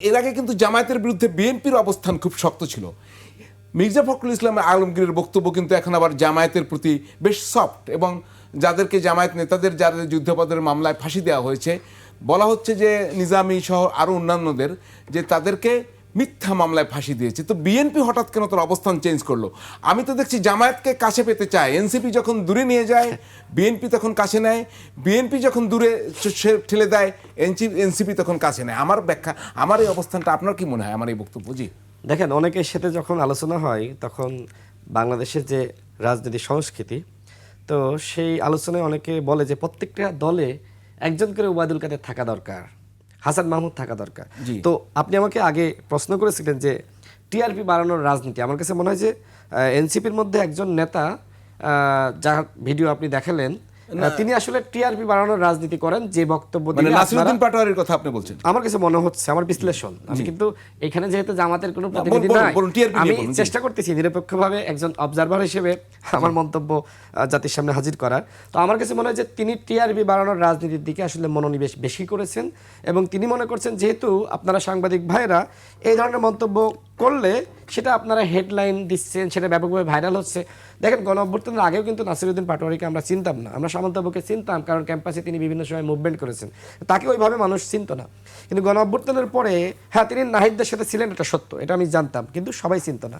এর আগে কিন্তু জামায়াতের বিরুদ্ধে বিএনপির অবস্থান খুব শক্ত ছিল। মির্জা ফখরুল ইসলামের আলমগীরের বক্তব্য কিন্তু এখন আবার জামায়াতের প্রতি বেশ সফট এবং যাদেরকে জামায়াত নেতাদের যাদের যুদ্ধপদের মামলায় ফাঁসি দেওয়া হয়েছে, বলা হচ্ছে যে নিজামী সহ আরও অন্যান্যদের যে তাদেরকে মিথ্যা মামলায় ফাঁসি দিয়েছে। তো বিএনপি হঠাৎ কেন তার অবস্থান চেঞ্জ করল? আমি তো দেখছি জামায়াতকে কাছে পেতে চায়। এনসিপি যখন দূরে নিয়ে যায় বিএনপি তখন কাছে নেয়। বিএনপি যখন দূরে ঠেলে দেয় এনসি এনসিপি তখন কাছে নেয়। আমার ব্যাখ্যা, আমার এই অবস্থানটা, আপনার কি মনে হয়? আমার এই বক্তব্য, জি। দেখেন, অনেকের সাথে যখন আলোচনা হয়, তখন বাংলাদেশের যে রাজনীতি সংস্কৃতি, তো সেই আলোচনায় অনেকে বলে যে প্রত্যেকটা দলে একজন করে ওবায়দুল কাদের থাকা দরকার। হাসান মাহমুদ থাকা দরকার। তো আপনি আমাকে আগে প্রশ্ন করেছিলেন যে টিআরপি বাড়ানোর রাজনীতি আমার কাছে মনে হয় যে এনসিপির মধ্যে একজন নেতা যার ভিডিও আপনি দেখালেন তিনি আসলে টিআরপি বাড়ানোর রাজনীতি করেন যে বক্তব্য মানে দিয়ে নাসিরুদ্দিন পাটোয়ারির কথা আপনি বলছেন। আমার কাছে মনে হচ্ছে আমার বিশ্লেষণ। আমি কিন্তু এখানে যেহেতু জামাতের কোনো প্রতিনিধি নাই আমি চেষ্টা করতেছি নিরপেক্ষভাবে একজন অবজারভার হিসেবে আমার মন্তব্য জাতির সামনে হাজির করার। তো আমার কাছে মনে হয় যে তিনি টিআরবি বাড়ানোর রাজনীতির দিকে আসলে মনোনিবেশ বেশি করেছেন এবং তিনি মনে করছেন যেহেতু আপনারা সাংবাদিক ভাইরা এই ধরনের মন্তব্য করলে সেটা আপনারা হেডলাইন দিচ্ছেন, সেটা ব্যাপকভাবে ভাইরাল হচ্ছে। দেখেন গণ অভ্যর্থনের আগেও কিন্তু নাসিরুদ্দিন পাটোয়ারিকে আমরা চিনতাম না। আমরা সামন্তবাবুকে চিনতাম কারণ ক্যাম্পাসে তিনি বিভিন্ন সময় মুভমেন্ট করেছেন। তাকে ওইভাবে মানুষ চিনত না। কিন্তু গণ অভ্যর্থনের পরে হ্যাঁ তিনি নাহিদদের সাথে ছিলেন, এটা সত্য, এটা আমি জানতাম, কিন্তু সবাই চিনত না।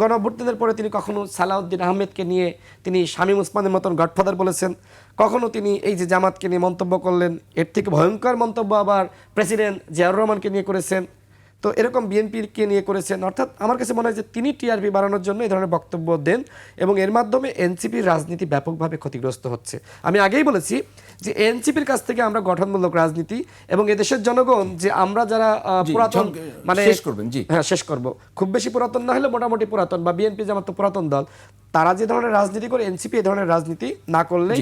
গণ অভ্যর্থনের পরে তিনি কখনো সালাউদ্দিন আহমেদকে নিয়ে তিনি শামীম উসমানের মতন গডফাদার বলেছেন। কখনো তিনি এই যে জামাতকে নিয়ে মন্তব্য করলেন, এর থেকে ভয়ঙ্কর মন্তব্য আবার প্রেসিডেন্ট জিয়াউর রহমানকে নিয়ে করেছেন। তো এরকম বিএনপিকে নিয়ে করেছেন অর্থাৎ আমার কাছে মনে হয় যে তিনি টিআরপি বাড়ানোর জন্য এই ধরনের বক্তব্য দেন এবং এর মাধ্যমে এনসিপির রাজনীতি ব্যাপকভাবে ক্ষতিগ্রস্ত হচ্ছে। আমি আগেই বলেছি যে এনসিপির কাছ থেকে আমরা গঠনমূলক রাজনীতি এবং এদেশের জনগণ যে আমরা যারা পুরাতন মানে শেষ করবেন, জি। হ্যাঁ শেষ করব। খুব বেশি পুরাতন না হলে মোটামুটি পুরাতন বা বিএনপি যেমন তো পুরাতন দল তারা যে ধরনের রাজনীতি করে এনসিপি এই ধরনের রাজনীতি না করলেই